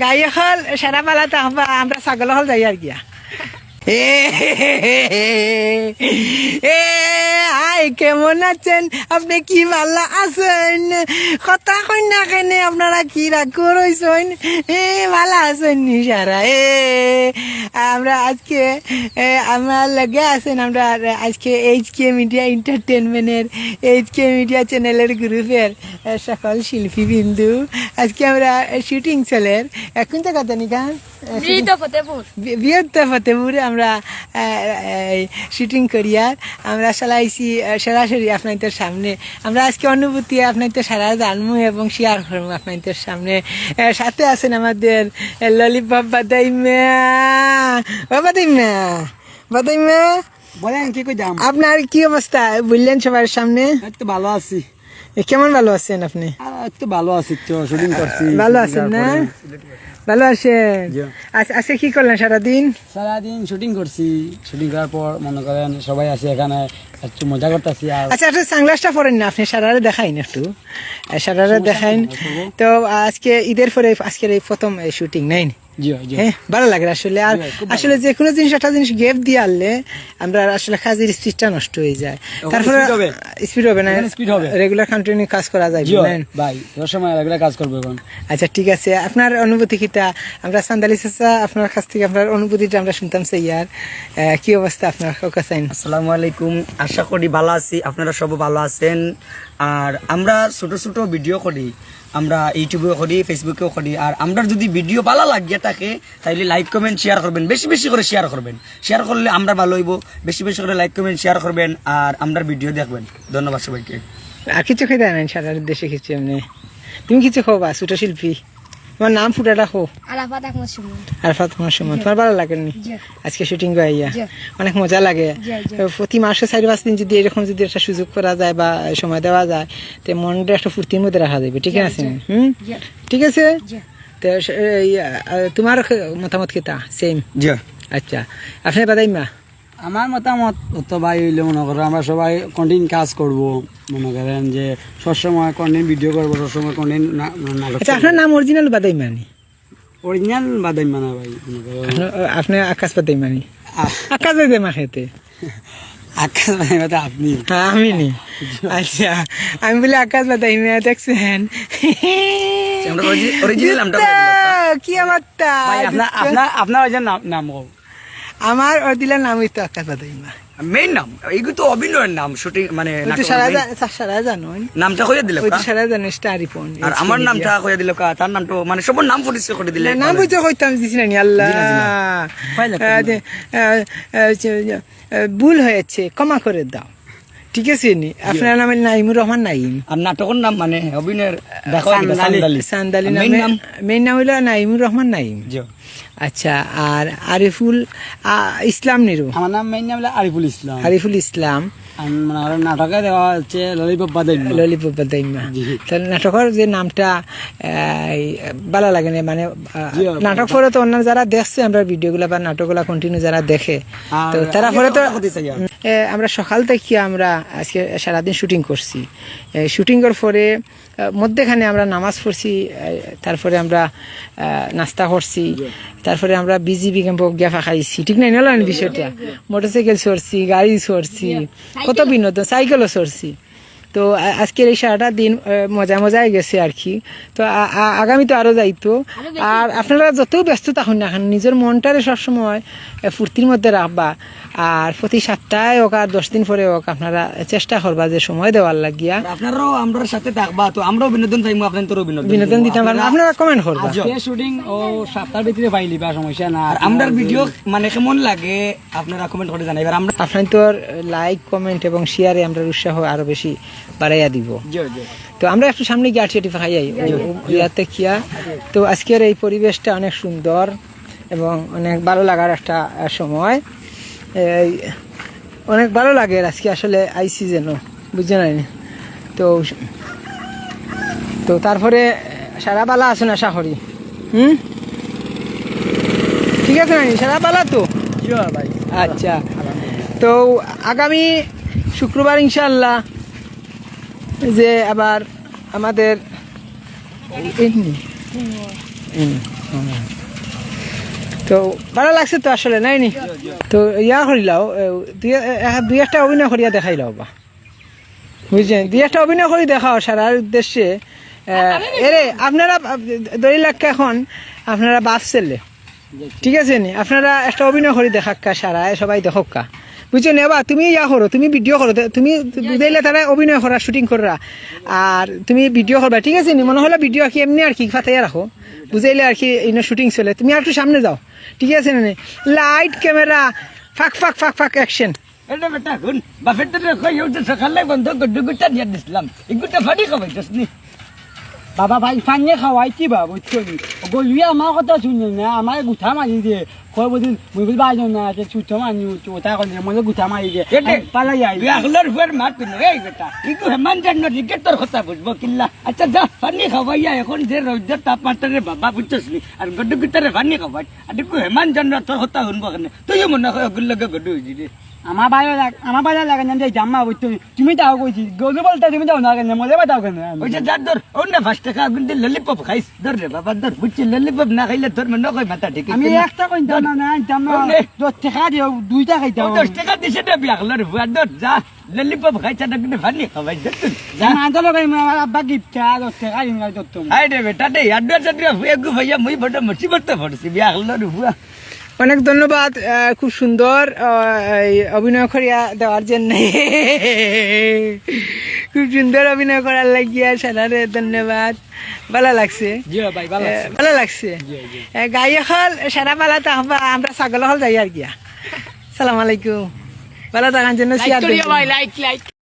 গাই হল সারা পালা তাহবা আমরা ছাগল হল যাই আর গিয়া। এ আই, কেমন আছেন? আপনি কি ভালো আছেন? কথা কই না কেনে, আপনারা কি রাগ করছেন এ ভালো আছেন নি সারা? এ, আমরা আজকে আমার লগে আছেন আমরা আজকে এইচ কে মিডিয়া এন্টারটেনমেন্টের এইচ কে মিডিয়া চ্যানেলের গ্রুপের সকল শিল্পী বিন্দু। আজকে আমরা শুটিং চলের এখন তো কথা নি গান মৃত ফতেপুর। আমরা শুটিং করি আর। আমরা চালাইছি সরাসরি আপনাদের সামনে। আমরা আজকে অনুভূতি আপনাদের সারা জানব এবং শেয়ার করব আপনাদের সামনে। সাথে আছেন আমাদের ললিপ ললিপপ বাদাইমা ও বাদাইমা বাদাইমা বলেন কি কই দাম আপনার কি অবস্থা? বললেন সবার সামনে। একটু ভালো আছি। কেমন ভালো আছেন আপনি? একটু ভালো আছি শুটিং করছি ভালো আছেন না? ভালো আছেন। আজকে কি করলেন সারাদিন? সারাদিন শুটিং করছি শুটিং করার পর মনে করেন সবাই আছে এখানে একটু মজা করতেছি আর আচ্ছা একটা সানগ্লাসটা পরেন না আপনি সারারে দেখাইন একটু। সারারে দেখাইন। তো আজকে ঈদের পরে আজকের এই প্রথম শুটিং নাই? জি জি হ্যাঁ ভালো লাগে আসলে। আর আসলে যে কোনো জিনিস একটা জিনিস গেপ দিয়ে আনলে আমরা আসলে কাজের স্পিডটা নষ্ট হয়ে যায়। তারপরে স্পিড হবে। না। speed হবে। রেগুলার কন্টিনিউ কাজ করা যায় বুঝলেন? ভাই সময় এগুলা কাজ করব এখন। আচ্ছা ঠিক আছে। আপনার অনুভূতি কিটা? আমরা সান্দালি চাচা আপনার কাছ থেকে আপনার অনুভূতিটা আমরা শুনতাম সেই আর আহ, কি অবস্থা আপনার? কাছে আসসালামু আলাইকুম। আশা করি ভালো আছি। আপনারা সব ভালো আছেন। আর আমরা ছোট ছোট ভিডিও করি। আমরা ইউটিউবেও করি ফেসবুকেও করি। আর আমরা যদি ভিডিও ভালো লাগিয়ে থাকে, তাইলে লাইক কমেন্ট শেয়ার করবেন। বেশি বেশি করে শেয়ার করবেন। শেয়ার করলে আমরা ভালো হইব। বেশি বেশি করে লাইক কমেন্ট শেয়ার করবেন আর আমরা ভিডিও দেখবেন। ধন্যবাদ সবাইকে। আর কিছু খেতে আনেন সারা দেশে কিছু এমনি। তুমি কিছু খাবা ছোটো শিল্পী। তোমার নাম ফুটাটা খো আলাফাত আহমদ সুমন। সময় তোমার ভালো লাগেনি আজকে শুটিং জি। অনেক মজা লাগে। প্রতি মাসে চারি পাঁচ দিন যদি এরকম যদি একটা সুযোগ করা যায় বা সময় দেওয়া যায় তো মনটা একটা ফুর্তির মধ্যে রাখা যাবে। ঠিক আছে হুম। ঠিক আছে? তোমার মতামত কেটা সেম জি। আচ্ছা। আপনি বাদাইমা? আমার মতামত তো ভাই হইলে মনে করো আমরা সবাই কন্টিনিউ কাজ করব। মনে করেন যে সবসময় কন্টিনিউ ভিডিও করব সবসময় কন্টিনিউ আচ্ছা আপনার নাম অরিজিনাল বাদাইমানি অরিজিনাল বাদাই মানা ভাই মনে আপনি আকাশ বাদাইমানি আহ, আকাশ বাদাইমা খেতে। আকাশ মানে আপনি। হ্যাঁ, আমি নি। আচ্ছা আমি বলি আকাশ বাদাই মেয়ে দেখছেন? অরিজিনাল নামটা কি আমার আপনার আপনার আপনার ওই যে নাম নাম কও। আমার অদিলার নাম হইতো আকাশ বাদাই মা মেইন নাম? এইগুলো তো অভিনয়ের নাম শুটিং মানে সারা জানো নামটা কইয়া দিলে সারা জানো স্টার রিপন আর আমার নামটা কইয়া দিল কা? তার নামটা মানে সবার নাম পরিচয় করে দিলে নাম বুঝতে কইতাম দিছি না আল্লাহ। তো ভুল হয়েছে ক্ষমা করে দাও। ঠিক আছে নি? আপনার নাম নাইমুর রহমান নাইম আর নাটকের নাম মানে অভিনয়ের সান্দালি। সান্দালি। নামে নাম? মেইন নাম হইল নাইমুর রহমান নাইম জি। আচ্ছা আর আরিফুল ইসলাম নিরু? আমার নাম মেইন নাম আরিফুল ইসলাম। আরিফুল ইসলাম। মানে নাটকে দেওয়া হচ্ছে ললিপপ ললিপপ তাহলে নাটকের যে নামটা ভালো লাগে না? মানে নাটক পরে তো অন্য যারা দেখছে আমরা ভিডিওগুলো বা নাটকগুলো কন্টিনিউ যারা দেখে তো তারা পরে তো আমরা সকাল থেকে আমরা আজকে সারাদিন শুটিং করছি। শুটিং এর পরে মধ্যেখানে আমরা নামাজ পড়ছি তারপরে আমরা আহ, নাস্তা করছি তারপরে আমরা বিজিবি ক্যাম্প গেফা খাইছি। ঠিক নাই নলেন বিষয়টা? মোটরসাইকেল চড়ছি গাড়ি চড়ছি। কত বিনোদন? সাইকেলও চড়ছি। তো আজকের এই সারাটা দিন মজা মজায় গেছে আর কি। তো আগামী তো আরও যাইতো। আর আপনারা যত ব্যস্ত থাকুন না কেন নিজের মনটারে সবসময় ফুর্তির মধ্যে রাখবা। আর প্রতি সপ্তাহে হোক আর দশ দিন পরে হোক আপনারা চেষ্টা করবা যে সময় দেওয়ার লাগিয়া। আপনারাও আমরার সাথে থাকবা। তো আমরাও বিনোদন পাইমু আপনাদেরও বিনোদন বিনোদন দিতে পারবেন আপনারা কমেন্ট করবা। শুটিং ও সাতটার ভিতরে পাইলি বা সমস্যা না আর আমরার ভিডিও মানে কেমন লাগে আপনারা কমেন্ট করে জানাইবার আমরা আপনার তো লাইক কমেন্ট এবং শেয়ারে আমরা উৎসাহ আরও বেশি বাড়াইয়া দিব। তো আমরা একটু সামনে গিয়ে আটি ইয়াতে কিয়া তো আজকের এই পরিবেশটা অনেক সুন্দর এবং অনেক ভালো লাগার একটা সময়। অনেক ভালো লাগে আজকে আসলে আইসি যেন বুঝছে নাই? তো তো তারপরে সারা বালা আছে না আশা করি হুম? ঠিক আছে না সারা বালা তো? আচ্ছা। তো আগামী শুক্রবার ইনশাল্লাহ যে আবার আমাদের তো ভালো লাগছে তো আসলে, নাই নি? তো ইয়া করিলাও দুই দুই একটা অভিনয় করিয়া দেখাইলাও বা। বুঝছেন? দুই একটা অভিনয় করি দেখাও সারার উদ্দেশ্যে। এরে, আপনারা দড়ি লাখা এখন, আপনারা বাপ ছেলে ঠিক আছে নি? আপনারা একটা অভিনয় করে দেখাক্কা সারা সবাই দেখক্কা। বুঝছেন নেবা, তুমি ইয়া করো, তুমি ভিডিও করো তুমি বুঝাইলে তারা অভিনয় করা শুটিং করা আর তুমি ভিডিও করবা ঠিক আছে মনে হলো ভিডিও আর কি এমনি আর কি ফাতাইয়া রাখো বুঝাইলে আর কি শুটিং চলে। তুমি আর একটু সামনে যাও। ঠিক আছে না লাইট ক্যামেরা ফাক ফাক ফাক ফাক অ্যাকশন এটা বেটা বাপের তো কই উঠে সকালে বন্ধ গড্ডু গুটা দিয়ে দিছিলাম। এগুটা ফাড়ি খাবাইছস নি? বাবা ভাই পানিয়ে খাওয়াই কি বা বুঝছ নি? গলিয়ে আমার কথা শুনে না? আমার গুঠা মারি দিয়ে। কয় বদিন মুই বলি বাই না যে ছুটো মানি ওটা করে মনে গুঠা মারি দিয়ে। পালাই যাই বিয়াহলার ফুয়ার মাত পিন এই বেটা ইগু হেমান জান্ন দিকে তোর কথা বুঝব কিল্লা। আচ্ছা যা পানি খাওয়াইয়া এখন যে রৌদ্রের তাপমাত্রারে বাবা বুঝছস নি? আর গড্ডু গুটারে পানি খাওয়াই আর ইগু হেমান জান্ন তোর কথা শুনব কেন তুইও মনে হয় ওগুলো লগে গড্ডু রে আমার বাইরে আমার বাইরে লাগে না যে জাম্মা বুঝছ তুমি তাও কইছি গলি বলতে তুমি দাও না কেন? মজা বাতাও কেন? ওই যে যার ধর না পাঁচ টাকা দিয়ে ললিপপ খাইস। ধর রে বাবা ধর বুঝছি ললিপপ না খাইলে তোর মনে হয় মাথা ঠিক আমি একটা কইতাম না না না। ওনে। দশ টাকা দিও দুইটা খাইতাম দশ টাকা দিছে না বিয়াহলার ফুয়ার ধর যা ললিপপ খাইছা না কিন্তু পানি খাওয়াই ধর। যা। মানতে লগাই আমার আব্বা গিফটা দশ টাকা দিন দত্ত। হাই রে বেটা রে আড্ডা চাড্ডা ফুয়ে গু ভাইয়া মুই বড় মুসিবতে পড়ছি বিয়াহলার ফুয়া অনেক ধন্যবাদ খুব সুন্দর অভিনয় করিয়া দেওয়ার জন্য। খুব সুন্দর অভিনয় করার লাগিয়া সারারে ধন্যবাদ। ভালো লাগছে? ভালো লাগছে। গাই এখন সারা পালা তাহবা আমরা ছাগল হল যাই আর গিয়া সালাম আলাইকুম। ভালো থাকার জন্য লাইক লাইক।